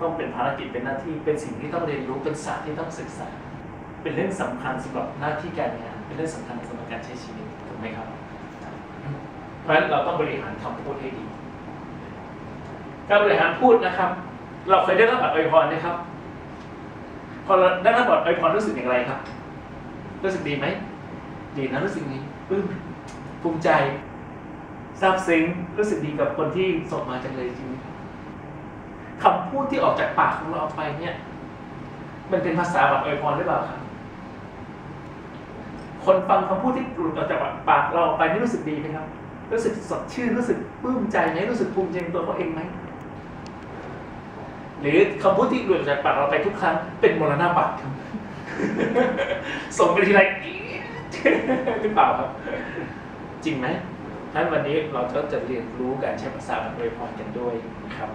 ต้องเป็นภารกิจเป็นหน้าที่เป็นสิ่งที่ต้องเรียนรู้เป็นศาสตร์ที่ต้องศึกษา เป็นเรื่องสำคัญสำหรับหน้าที่การงานเป็นเรื่องสำคัญสำหรับการใช้ชีวิตถูกไหมครับ เพราะฉะนั้นเราต้องบริหารคำพูดให้ดี การบริหารพูดนะครับ เราเคยได้รับบัตรอวยพรไหมครับ พอเราได้รับบัตรอวยพรรู้สึกอย่างไรครับ รู้สึกดีไหมดีนะรู้สึกดีปลื้มภูมิใจซาบซึ้งรู้สึกดีกับคนที่ส่งมาจังเลยจริงไหม ครับคำพูดที่ออกจากปากของเราออกไปเนี่ย มันเป็นภาษาบัตรอวยพรหรือเปล่าครับคนฟังคำพูดที่หลุดออกจากปากเราออกไปนี่รู้สึกดีไหมครับ รู้สึกสดชื่นรู้สึกปลื้มใจไหมรู้สึกภูมิใจในตัวเขาเองไหมหรือคำพูดที่หลุดจากปากเราไปทุกครั้งเป็นมรณะบัตรครับส่งไปทีไรหรือเปล่าครับ จริงไหมท่านวันนี้เราก็จะเรียนรู้การใช้ภาษาอวยพรกันด้วยนะครับ